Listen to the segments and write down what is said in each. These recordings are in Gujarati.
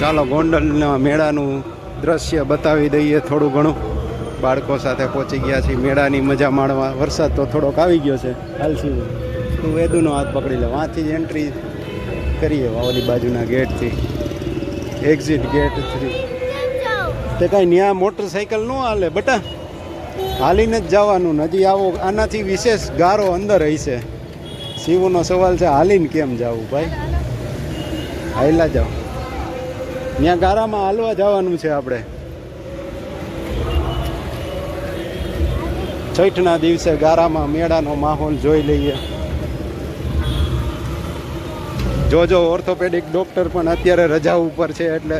ચાલો ગોંડલના મેળાનું દ્રશ્ય બતાવી દઈએ થોડું ઘણું. બાળકો સાથે પહોંચી ગયા છીએ મેળાની મજા માણવા. વરસાદ તો થોડોક આવી ગયો છે. હાલસી તું વેદુનો હાથ પકડી લે. વાંથી જ એન્ટ્રી કરીએ વાવલી બાજુના ગેટથી. એક્ઝિટ ગેટ થ્રી તે કાંઈ ન્યા મોટરસાઇકલ ન હાલે બટા. હાલીને જ જવાનું. હજી આવો, આનાથી વિશેષ ગારો અંદર હશે શિવનો સવાલ છે, હાલીને કેમ જવું ભાઈ? હાઈલા જાઓ. ત્યાં ગારામાં હાલવા જવાનું છે આપણે. છઠના દિવસે ગારામાં મેળાનો માહોલ જોઈ લઈએ. જોજો ઓર્થોપેડિક ડોક્ટર પણ અત્યારે રજા ઉપર છે એટલે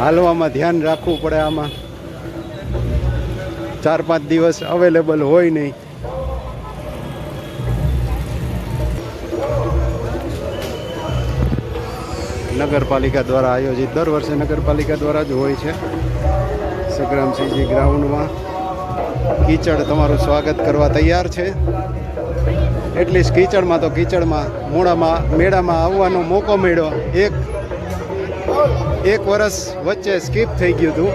હાલવામાં ધ્યાન રાખવું પડે આમાં. ચાર પાંચ દિવસ અવેલેબલ હોય નહીં. નગરપાલિકા દ્વારા આયોજિત. દર વર્ષે નગરપાલિકા દ્વારા જ હોય છે. સંગ્રામસિંહજી ગ્રાઉન્ડમાં કીચડ તમારું સ્વાગત કરવા તૈયાર છે. એટલીસ્ટ કીચડમાં તો કીચડમાં મૂળામાં મેળામાં આવવાનો મોકો મળ્યો. એક એક વર્ષ વચ્ચે સ્કીપ થઈ ગયું હતું.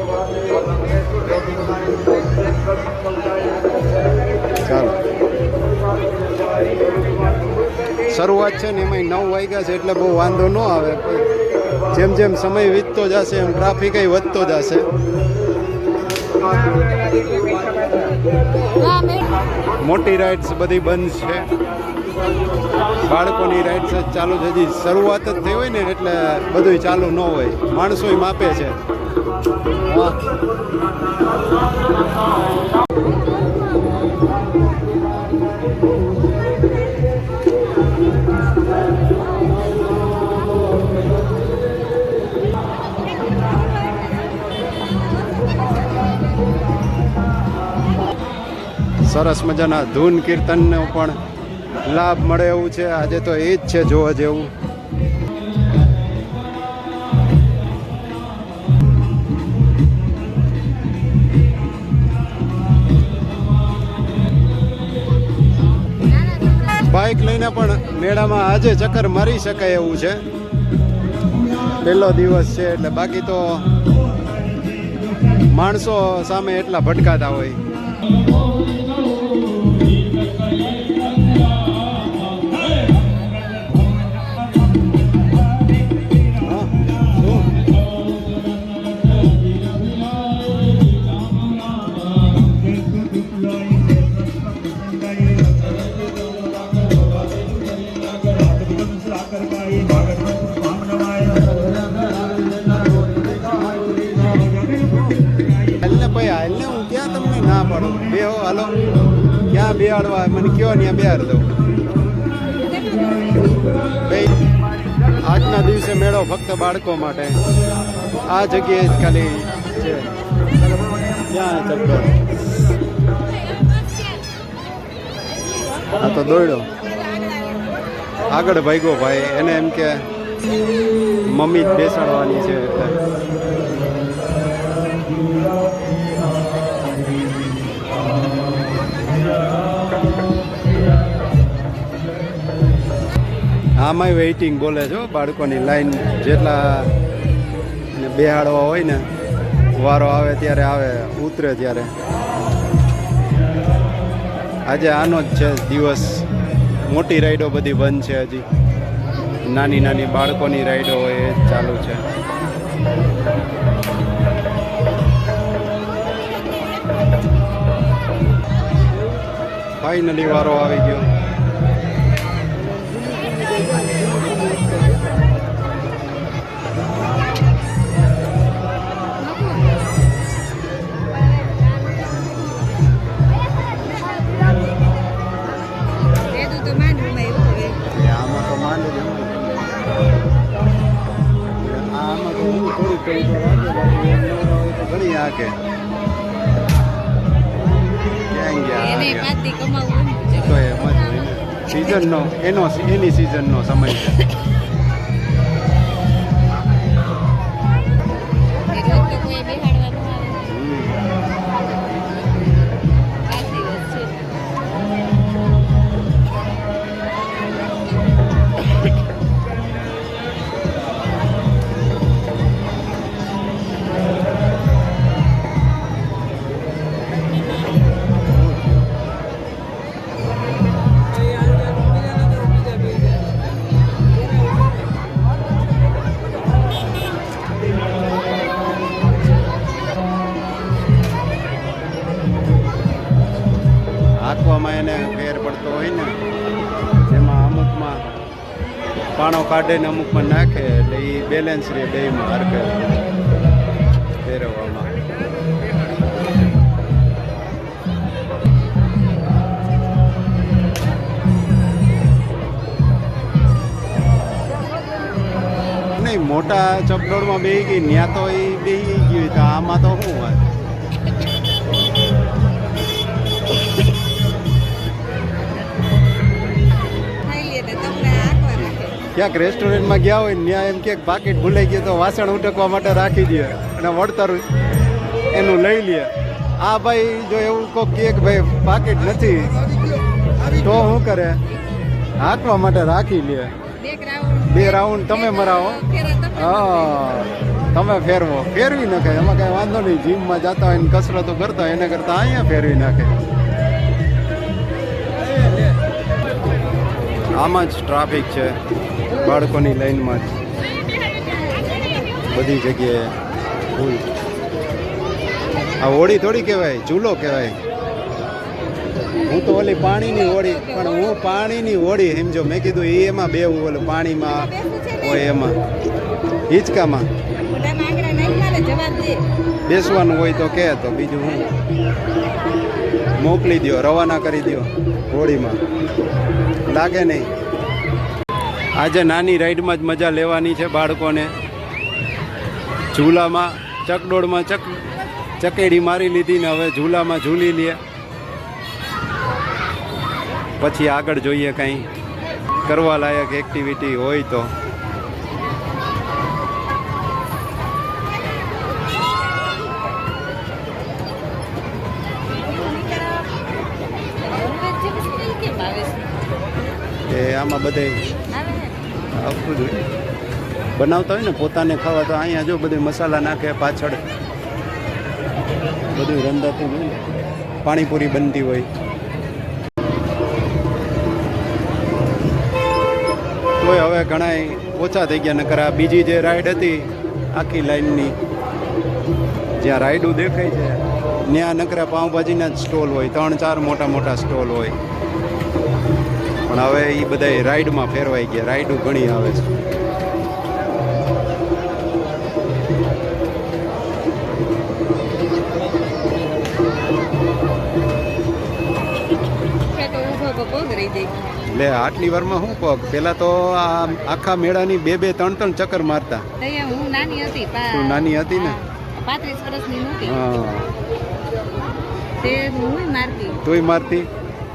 શરૂઆત છે ને એમાં નવ વાગ્યા છે એટલે બહુ વાંધો ન આવે. જેમ જેમ સમય વીતતો જશે એમ ટ્રાફિક વધતો જશે. મોટી રાઇડ્સ બધી બંધ છે. બાળકોની રાઇડ્સ જ ચાલુ છે. હજી શરૂઆત જ થઈ હોય ને એટલે બધું ચાલુ ન હોય. માણસોય માપે છે. હા સરસ મજાના ધૂન કીર્તનનો પણ લાભ મળે એવું છે. આજે તો એ જ છે જોવા જેવું. બાઇક લઈને પણ મેળામાં આજે ચક્કર મારી શકાય એવું છે. પહેલો દિવસ છે એટલે બાકી તો માણસો સામે એટલા ભટકાતા હોય. હા, શું? હાલને ભાઈ હાલને હું ક્યાં તમને ના પાડું બે હાલો ક્યાં બેહાડવા, મને કયો ત્યાં બેહાડ દઉં? આજના દિવસે મેળો ફક્ત બાળકો માટે. આ જગ્યાએ જ ખાલી છે. ક્યાં ચક્કર આ તો દોડ્યો આગળ ભાગ્યો ભાઈ, એને એમ કે મમ્મી જ બેસાડવાની છે એટલે. આમાંય વેઇટિંગ બોલે છો બાળકોની લાઈન જેટલા બેહાડવા હોય ને, વારો આવે ત્યારે આવે, ઉતરે ત્યારે. આજે આનો જ છે દિવસ. મોટી રાઈડો બધી બંધ છે હજી. નાની નાની બાળકોની રાઈડો હોય એ ચાલુ છે. ફાઇનલી વારો આવી ગયો. એનો એની સિઝનનો સમય છે. પાણો કાઢીને અમુકમાં નાખે, એટલે એ બેલેન્સ રહે બેમાં હરખે ફેરવવામાં. નહીં, મોટા ચપડોળમાં બેહી ગઈ ત્યાં તો એ બેહી ગયું તો આમાં તો શું વાત ક્યાંક રેસ્ટોરન્ટમાં ગયા હોય ને ત્યાં એમ ક્યાંક પાકીટ ભૂલાઈ ગયું તો વાસણ ઉટકવા માટે રાખી દે અને વળતર એનું લઈ લે. આ ભાઈ જો એવું કોક કેક કે ભાઈ પાકીટ નથી તો શું કરે? હાંકવા માટે રાખી લે. બે રાઉન્ડ. તમે મરાવો. હા તમે ફેરવો. ફેરવી નાખે. એમાં કઈ વાંધો નહીં. જીમમાં જતા હોય ને કસરતો કરતા હોય એને કરતા અહીંયા ફેરવી નાખે. આમાં જ ટ્રાફિક છે. બાળકોની લાઈનમાં જ બધી જગ્યાએ ફૂલ આ હોળી થોડી કહેવાય, ચૂલો કહેવાય. હું તો ઓલી પાણીની હોળી, પણ હું પાણીની હોળી સમજો. મેં કીધું એ એમાં બેવું, ઓલું પાણીમાં હોય એમાં. હિંચકામાં. બેસવાનું હોય તો કે તો બીજું હું. મોકલી દો રવાના કરી દો હોળીમાં. લાગે નહીં. આજે નાની રાઈડમાં જ મજા લેવાની છે બાળકોને. ઝૂલામાં, ચકડોળમાં ચક, ચકેડી મારી લીધી ને હવે ઝૂલામાં ઝૂલી લે. પછી આગળ જોઈએ કંઈ કરવા લાયક એક્ટિવિટી હોય તો. આમાં બધે આવતું જોઈએ બનાવતા હોય ને, પોતાને ખાવા તો અહીંયા જો બધે મસાલા નાખે, પાછળ બધું રંધાતું હોય પાણીપુરી બનતી હોય. તોય હવે ઘણા ઓછા થઈ ગયા, નકર આ બીજી જે રાઈડ હતી, આખી લાઈનની જ્યાં રાઈડું દેખાય છે, ત્યાં નકરા પાઉંભાજીના જ સ્ટોલ હોય, ત્રણ ચાર મોટા મોટા સ્ટોલ હોય. પણ હવે એ બધા રાઈડમાં ફેરવાઈ ગયા. રાઈડો ઘણી આવે છે. એટલે આટલી વારમાં શું પગ? પેલા તો આ આખા મેળાની બે બે ત્રણ ત્રણ ચક્કર મારતા. હું નાની હતી તું નાની હતી ને? પાંત્રીસ વર્ષની નહોતી. હા. તે હું મારતી. તોય મારતી?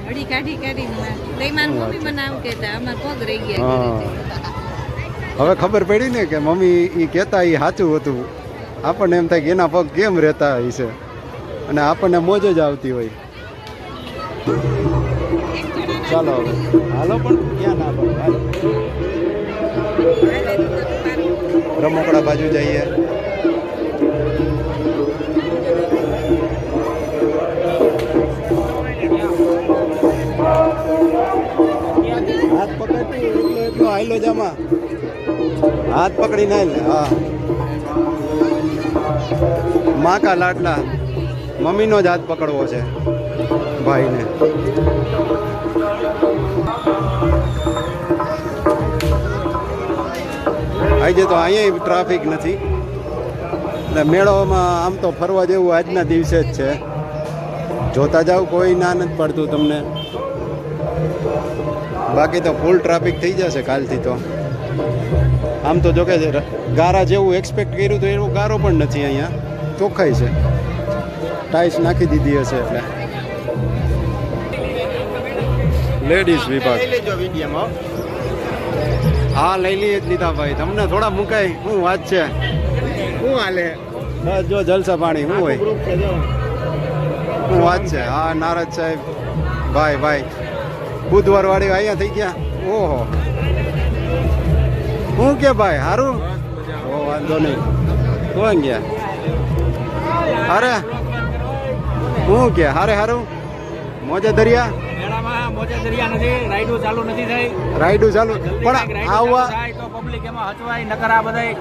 અડી કાઢી કાઢીને મારતી તે મારી શું વાત મમ્મી મને આમ કહેતા અમાર પગ રહી ગયા. હવે ખબર પડી ને કે મમ્મી એ કહેતા એ સાચું હતું. આપણને એમ થાય કે એના પગ કેમ રહેતા હશે અને આપણને મોજ જ આવતી હોય. ચાલો હવે. હાલો પણ ક્યાં ના રમકડા બાજુ જઈએ. જામાં હાથ પકડી ના લે, હા. માકા લાડલા. મમ્મીનો જ હાથ પકડવો છે, ભાઈને. આજે તો અહીંયા ટ્રાફિક નથી. એટલે મેળામાં આમ તો ફરવા જેવું આજના દિવસે જ છે. જોતા જાવ, કોઈ ના નથી પડતું તમને. બાકી તો ફૂલ ટ્રાફિક થઈ જશે કાલથી તો. આમ તો જોકે ગારા જેવું એક્સપેક્ટ કર્યું તો એવું ગારો પણ નથી અહીંયા. ચોખ્ખાઈ છે. ટાઈસ નાખી દીધી હશે એટલે. લેડીઝ વિભાગ. હા. લઈ લઈએ જ લીધા ભાઈ. તમને થોડા મુકાય. શું વાત છે? શું હાલે? બસ જો જલસા પાણી શું હોય? શું વાત છે? હા નારદ સાહેબ. ભાઈ ભાઈ. બુધવાર વાળી અહીંયા થઈ ગયા. ઓહો. શું કે ભાઈ સારું ઓ વાંધો નહીં. કોણ ગયા? અરે હું કે હારે હારું? મોજે દરિયા? રાઈડું ચાલુ પણ આવવા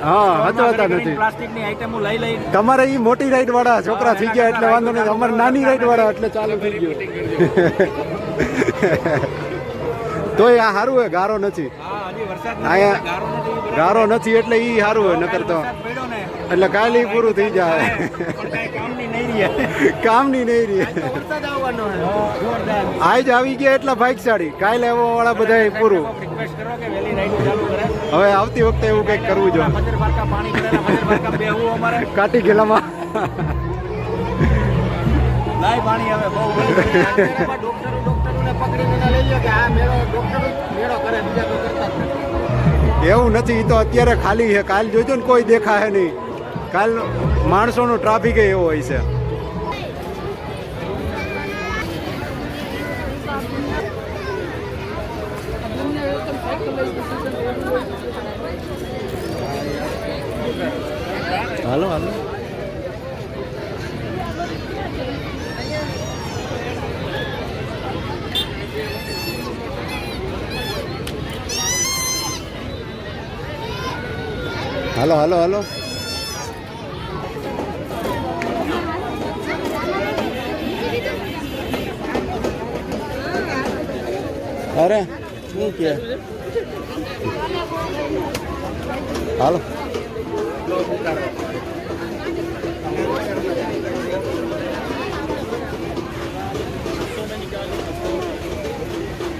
હા, હચવાતા નથી. તમારે એ મોટી રાઈડ વાળા છોકરા થઈ ગયા એટલે વાંધો નહીં. અમારે નાની રાઈડ વાળા એટલે ચાલુ થઈ ગયું. તોય આ સારું હોય ગારો નથી. આયા ગારો નથી એટલે ઈ સારું હોય નકર તો. એટલે કાલે પૂરું થઈ જાય. કામની નહીં રહી. તો આજ આવી ગયા એટલા ભાગશાળી. કાલે આવવા વાળા બધા પૂરું. હવે આવતી વખતે એવું કંઈક કરવું જોઈએ કાટી ગયેલામાં પાણી હવે બહુ પકડીને લઈ લો કે આ મેળો ડોક્ટરો મેળો કરે બીજા કોઈ કરતા નથી. એવું નથી એ તો અત્યારે ખાલી છે. કાલ જોજો ને કોઈ દેખાય નહીં. કાલ માણસોનો ટ્રાફિક એવો હોય છે. હાલો હાલો. હાલો હાલો હાલો અરે શું કે હાલો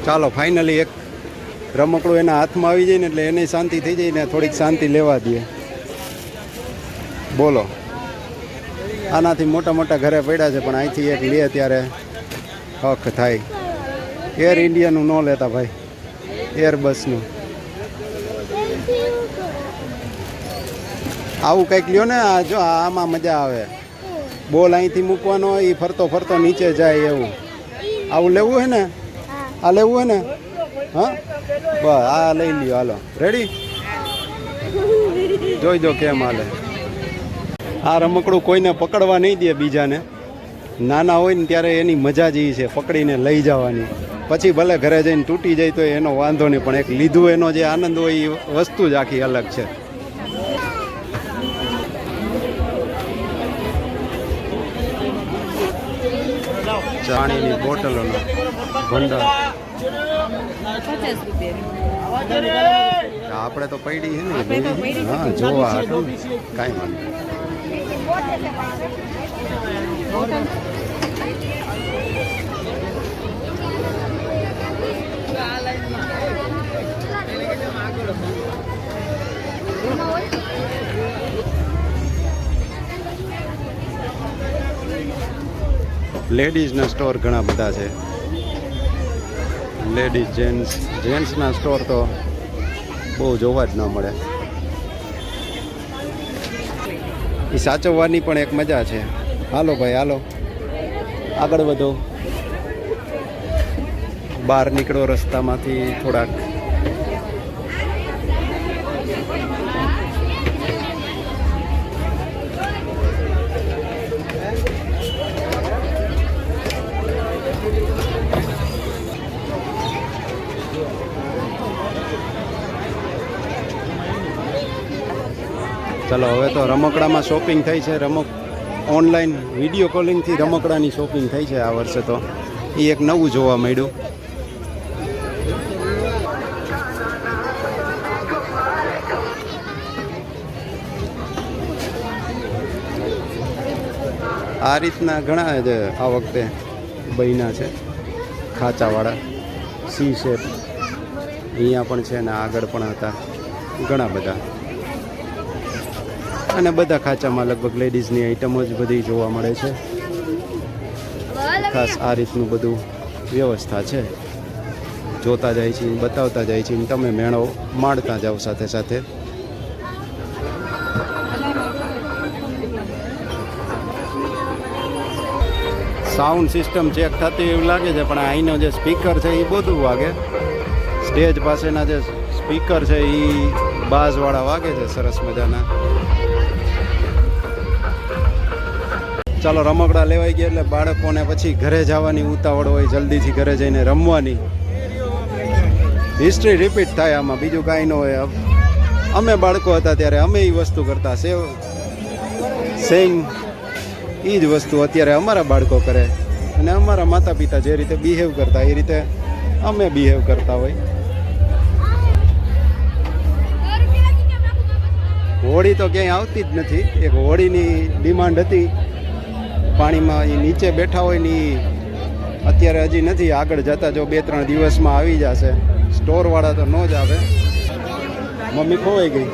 ચાલો ફાઇનલી એક રમકડું એના હાથમાં આવી જાય ને એટલે એને શાંતિ થઈ જાય ને થોડીક શાંતિ લેવા દે. બોલો. આનાથી મોટા મોટા ઘરે પડ્યા છે પણ અહીંથી એક લે ત્યારે હક થાય. એર ઇન્ડિયાનું ન લેતા ભાઈ. એર બસનું આવું કંઈક લ્યો ને આ જો આમાં મજા આવે. બોલ અહીંથી મૂકવાનો એ ફરતો ફરતો નીચે જાય એવું. આવું લેવું હોય ને? આ લેવું હોય ને? હા? બસ, આ લઈ લ્યો, હાલો. રેડી જોઈ દો કેમ હાલે. આ રમકડું કોઈને પકડવા નહીં દે બીજાને. નાના હોય ને ત્યારે એની મજા જ છે, પકડીને લઈ જવાની. પછી ભલે ઘરે જઈને તૂટી જાય તો એનો વાંધો નહીં, પણ એક લીધું એનો જે આનંદ હોય એ વસ્તુ જ આખી અલગ છે. પાણીની બોટલોનો ભંડાર. પચાસ રૂપિયા આપણે તો પડી છે ને. હા જોવા કઈ કાંઈ વાંધો લેડીઝના સ્ટોર ઘણા બધા છે. લેડીઝ જેન્ટ્સ, જેન્ટ્સના સ્ટોર તો બહુ જોવા જ ન મળે. એ સાચવવાની પણ એક મજા છે. હાલો ભાઈ, હાલો. આગળ વધો. બહાર નીકળો રસ્તામાંથી થોડાક. ચલો, હવે તો રમકડામાં શોપિંગ થઈ છે. રમક ઓનલાઈન વીડિયો કોલિંગથી રમકડાની શોપિંગ થઈ છે આ વર્ષે તો. એ એક નવું જોવા મળ્યું. આ રીતના ઘણા જ આ વખતે બન્યા છે. ખાચાવાળા સી શેપ અહીંયા પણ છે ને આગળ પણ હતા. ઘણા બધા. અને બધા ખાંચામાં લગભગ લેડીઝની આઈટમો જ બધી જોવા મળે છે. ખાસ આ રીતનું બધું વ્યવસ્થા છે. જોતા જાય છે, બતાવતા જાય છે, તમે મેળો માણતા જાઓ સાથે સાથે. સાઉન્ડ સિસ્ટમ ચેક થતી એવું લાગે છે, પણ અહીંનો જે સ્પીકર છે એ બધું વાગે. સ્ટેજ પાસેના જે સ્પીકર છે એ બાઝવાળા વાગે છે, સરસ મજાના. ચાલો રમકડા લેવાઈ ગયા એટલે બાળકોને પછી ઘરે જવાની ઉતાવળ હોય, જલ્દીથી ઘરે જઈને રમવાની. હિસ્ટ્રી રિપીટ થાય આમાં. બીજું કાંઈ ન હોય. અમે બાળકો હતા ત્યારે અમે એ વસ્તુ કરતા. સેવ સેમ એ જ વસ્તુ અત્યારે અમારા બાળકો કરે. અને અમારા માતા પિતા જે રીતે બિહેવ કરતા, એ રીતે અમે બિહેવ કરતા હોય. હોળી તો ક્યાંય આવતી જ નથી. એક હોળીની ડિમાન્ડ હતી. પાણીમાં એ નીચે બેઠા હોય ને એ અત્યારે હજી નથી, આગળ જતા જો બે ત્રણ દિવસમાં આવી જશે. સ્ટોરવાળા તો ન જ આવે. મમ્મી ખોવાઈ ગઈ.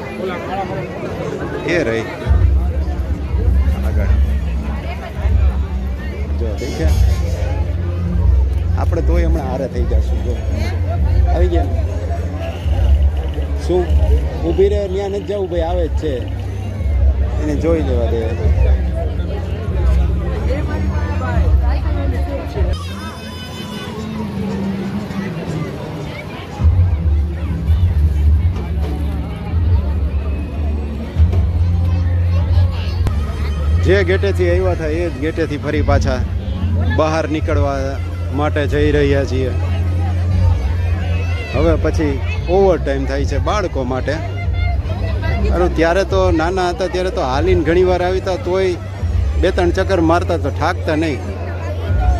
એ રહી. આગળ. જો દેખ્યા આપણે તોય હમણાં હારે થઈ જશું, જો. આવી ગયા. શું? ઊભી રહે ત્યાં નથી જવું, ભાઈ આવે જ છે. એને જોઈ લેવા દે. જે ગેટેથી આવ્યા હતા એ જ ગેટેથી ફરી પાછા બહાર નીકળવા માટે જઈ રહ્યા છીએ. હવે પછી ઓવર ટાઈમ થાય છે બાળકો માટે. અરે ત્યારે તો નાના હતા, ત્યારે તો હાલીને ઘણીવાર આવતા તોય બે ત્રણ ચક્કર મારતા તો થાકતા નહીં.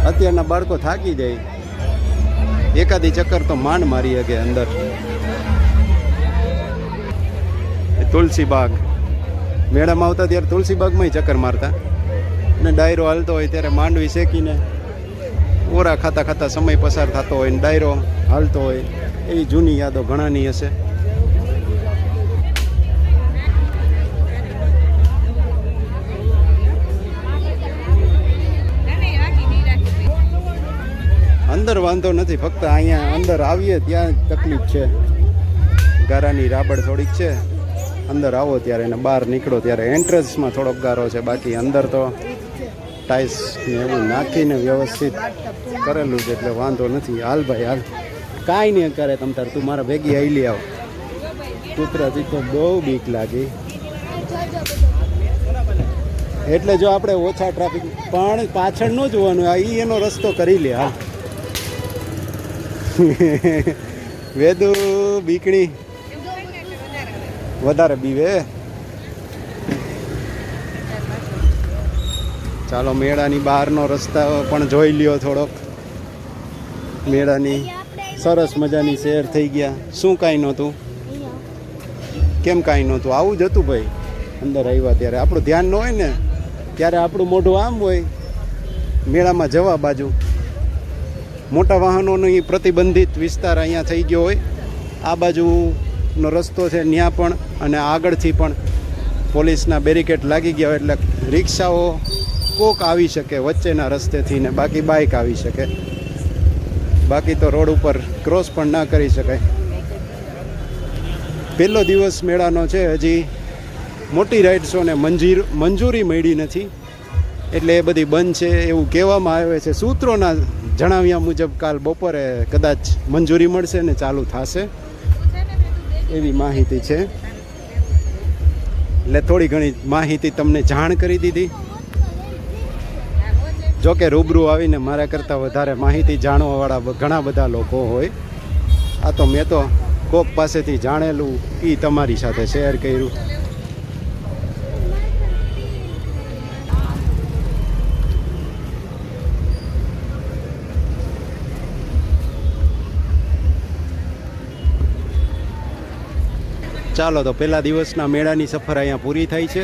અત્યારના બાળકો થાકી જાય. એકાદી ચક્કર તો માંડ મારી શકે અંદર. તુલસી બાગ મેળામાં આવતા ત્યારે તુલસી બાગમાંય ચક્કર મારતા. અને ડાયરો હાલતો હોય ત્યારે માંડવી શેકીને ઓરા ખાતા ખાતા સમય પસાર થતો હોય ને ડાયરો હાલતો હોય. એવી જૂની યાદો ઘણાની હશે. અંદર વાંધો નથી, ફક્ત અહીંયા અંદર આવીએ ત્યાં તકલીફ છે. ગારાની રાબડ થોડીક છે. અંદર આવો ત્યારે અને બહાર નીકળો ત્યારે એન્ટ્રન્સમાં થોડોક ગારો છે, બાકી અંદર તો ટાઇલ્સ ને એવું નાખીને વ્યવસ્થિત કરેલું છે એટલે વાંધો નથી. હાલ ભાઈ, હાલ. કાંઈ નહીં કરે તમ તાર, તું મારા ભેગી આઈલી આવ. કૂતરાથી તો બહુ બીક લાગી. એટલે જો આપણે ઓછા ટ્રાફિક પણ પાછળ ન જોવાનું, આ ઈ એનો રસ્તો કરી લે, હા. વેદુ, બીકણી. વધારે બીવે. ચાલો મેળાની બહારનો રસ્તા પણ જોઈ લ્યો થોડોક. મેળાની સરસ મજાની શેર થઈ ગયા. શું કાંઈ નહોતું? કેમ કાંઈ નહોતું? આવું જ હતું ભાઈ. અંદર આવ્યા ત્યારે. આપણું ધ્યાન ન હોય ને, ત્યારે આપણું મોઢું આમ હોય. મેળામાં જવા બાજુ. મોટા વાહનોનો પ્રતિબંધિત વિસ્તાર અહીંયા થઈ ગયો હોય. આ બાજુનો રસ્તો છે ત્યાં પણ અને આગળથી પણ પોલીસના બેરિકેડ લાગી ગયા એટલે રિક્ષાઓ કોક આવી શકે વચ્ચેના રસ્તેથી ને બાકી બાઇક આવી શકે. બાકી તો રોડ ઉપર ક્રોસ પણ ના કરી શકાય. પહેલો દિવસ મેળાનો છે, હજી મોટી રાઇડ્સોને મંજીર, મંજૂરી મળી નથી. એટલે એ બધી બંધ છે, એવું કહેવામાં આવે છે. સૂત્રોના જણાવ્યા મુજબ કાલ બપોરે કદાચ મંજૂરી મળશે ને ચાલુ થશે. એવી માહિતી છે. એટલે થોડી ઘણી માહિતી તમને જાણ કરી દીધી. જો કે રૂબરૂ આવીને મારા કરતાં વધારે માહિતી જાણવાવાળા ઘણા બધા લોકો હોય. આ તો મેં તો કોક પાસેથી જાણેલું એ તમારી સાથે શેર કર્યું. ચાલો તો પહેલા દિવસના મેળાની સફર અહીંયા પૂરી થાય છે.